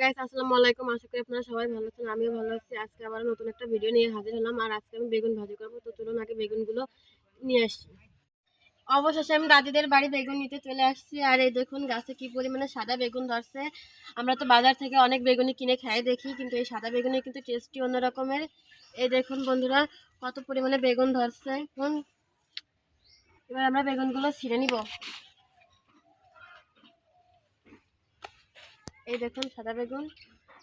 Guys আসসালামু আলাইকুম। আশা করি আপনারা সবাই ভালো আছেন, আমিও ভালো আছি। আজকে আবার নতুন একটা ভিডিও নিয়ে হাজির হলাম, আর আজকে আমি বেগুন ভাজি করব। তো চলুন আগে বেগুনগুলো নিয়ে আসছি অবশেষে আমি দাদিদের বাড়ি বেগুন নিতে চলে আসছি, আর এই দেখুন গাছে কি পরিমাণে সাদা বেগুন ধরছে। আমরা তো বাজার থেকে অনেক বেগুনি কিনে খাই দেখি, কিন্তু এই সাদা বেগুনের কিন্তু টেস্টই অন্য রকমের এই দেখুন বন্ধুরা, কত পরিমাণে বেগুন ধরছে। এবার আমরা বেগুনগুলো ছিঁড়ে নিব। এই দেখুন সাদা বেগুন।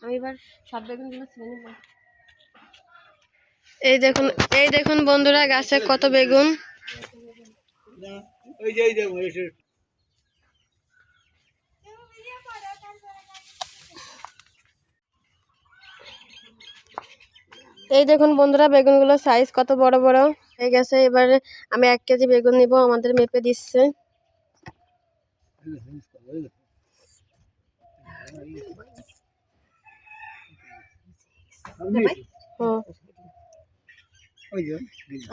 আমি এবার সব বেগুনগুলো ছিঁড়ে নিব। এই দেখুন এই দেখুন বন্ধুরা গাছে কত বেগুন। ওই যে ওই যে এই দেখুন বন্ধুরা বেগুনগুলোর সাইজ কত বড় বড়। হয়ে গেছে এবারে আমি এক কেজি বেগুন নিব আমাদের মেপে দিচ্ছে।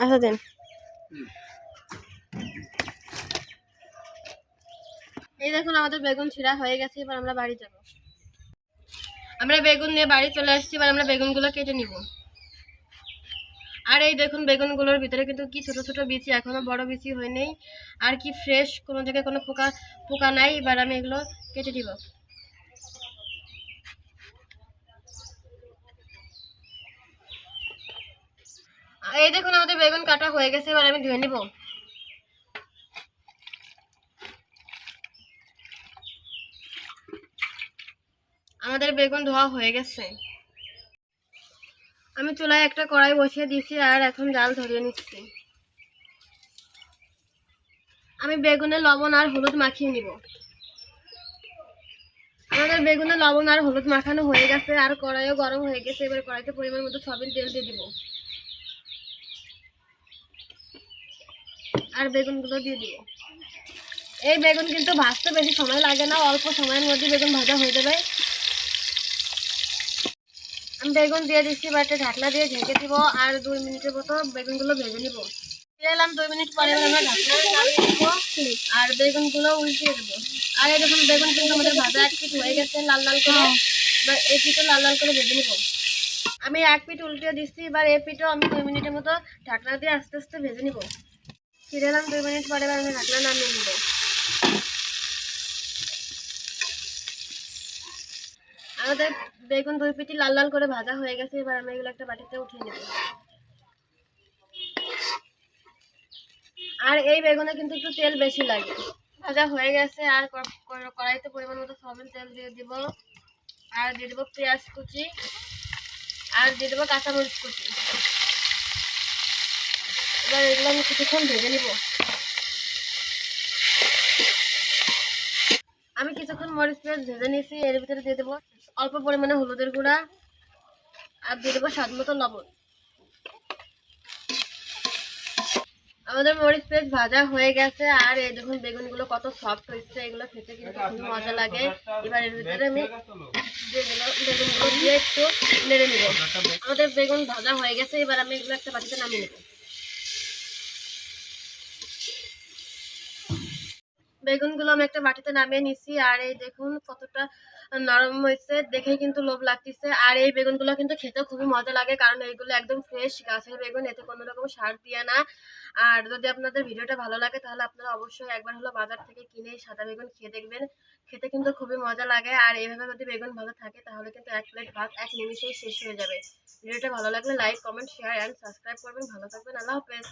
আচ্ছা দেন এই দেখুন, আমাদের বেগুন ছিঁড়া হয়ে গেছে, এবার আমরা বাড়ি যাব। আমরা বেগুন নিয়ে বাড়ি চলে আসছি, এবার আমরা বেগুনগুলো কেটে নিব। আর এই দেখুন, বেগুনগুলোর ভিতরে কিন্তু কি ছোট ছোট বিচি, এখনও বড় বিচি হয়নি। আর কি ফ্রেশ কোনো জায়গায় কোনো পোকা পোকা নাই, এবার আমি এগুলো কেটে দিব এই দেখুন, আমাদের বেগুন কাটা হয়ে গেছে, এবার আমি ধুয়ে নিব। আমাদের বেগুন ধোয়া হয়ে গেছে। আমি চুলায় একটা কড়াই বসিয়ে দিয়েছি, আর এখন জাল ধরিয়ে নিচ্ছি। আমি বেগুনে লবণ আর হলুদ মাখিয়ে নিব। আমাদের বেগুনে লবণ আর হলুদ মাখানো হয়ে গেছে, আর কড়াইও গরম হয়ে গেছে, এবার কড়াইতে পরিমাণ মতো সবিন তেল দিয়ে দিব। আর বেগুনগুলো দিয়ে দিব। এই বেগুন কিন্তু ভাজতে বেশি সময় লাগে না অল্প সময়ের মধ্যে বেগুন ভাজা হয়ে যাবে। আমি বেগুন দিয়ে দিচ্ছি একটা ঢাকনা দিয়ে ঢেকে দিব আর দুই মিনিটের মতো বেগুনগুলো ভেজে নিব। এলাম দুই মিনিট পরে আমরা ঢাকনা দিব আর বেগুনগুলো উল্টিয়ে দেবো। আর দেখুন বেগুন কিন্তু আমাদের ভাজা এক পিঠ হয়ে গেছে লাল লাল করে। এবার এই পিঠও লাল লাল করে ভেজে নিব। আমি এক পিঠ উল্টিয়ে দিচ্ছি এবার এই পিঠও আমি দুই মিনিটের মতো ঢাকনা দিয়ে আস্তে আস্তে ভেজে নিব। ফিরে এলাম দুই মিনিট পরে এবার আমি ঢাকনা নামিয়ে নিব আমাদের বেগুন দুই পিটি লাল লাল করে ভাজা হয়ে গেছে, এবার আমি এগুলো একটা বাটিতে উঠিয়ে নেব। আর এই বেগুনে কিন্তু একটু তেল বেশি লাগে। ভাজা হয়ে গেছে, আর কড়াইতে পরিমাণ মতো সয়াবিন তেল দিয়ে দিব। আর দিয়ে দেবো পেঁয়াজ কুচি, আর দিয়ে দেবো কাঁচামরিচ কুচি। এবার এগুলো আমি কিছুক্ষণ ভেজে নিব। আমি কিছুক্ষণ মরিচ পেঁয়াজ ভেজে নিয়েছি, এর ভিতরে দিয়ে দেবো অল্প পরিমাণে হলুদের গুঁড়া আর দিয়ে দেবো স্বাদ মতো লবণ। আমাদের মরিচ পেঁয়াজ ভাজা হয়ে গেছে, আর এই দেখুন বেগুনগুলো কত সফট হয়েছে, এগুলো খেতে কিন্তু খুব মজা লাগে। এবার এর ভিতরে আমি বেগুনগুলো দিয়ে একটু নেড়ে নিব। আমাদের বেগুন ভাজা হয়ে গেছে, এবার আমি এগুলো একটা বাটিতে নামিয়ে নেব। বেগুনগুলো আমি একটা বাটিতে নামিয়ে নিছি, আর এই দেখুন কতটা নরম হয়েছে, দেখেই কিন্তু লোভ লাগতেছে। আর এই বেগুনগুলো কিন্তু খেতে খুবই মজা লাগে, কারণ এইগুলো একদম ফ্রেশ গাছের বেগুন, এতে কোনো রকম সার দিয়ে না। আর যদি আপনাদের ভিডিওটা ভালো লাগে, তাহলে আপনারা অবশ্যই একবার হলো বাজার থেকে কিনে সাদা বেগুন খেয়ে দেখবেন। খেতে কিন্তু খুবই মজা লাগে, আর এইভাবে যদি বেগুন ভালো থাকে, তাহলে কিন্তু এক প্লেট ভাত এক নিমিষেই শেষ হয়ে যাবে। ভিডিওটা ভালো লাগলে like, comment share and subscribe করবেন। ভালো থাকবেন, আল্লাহ হাফেজ।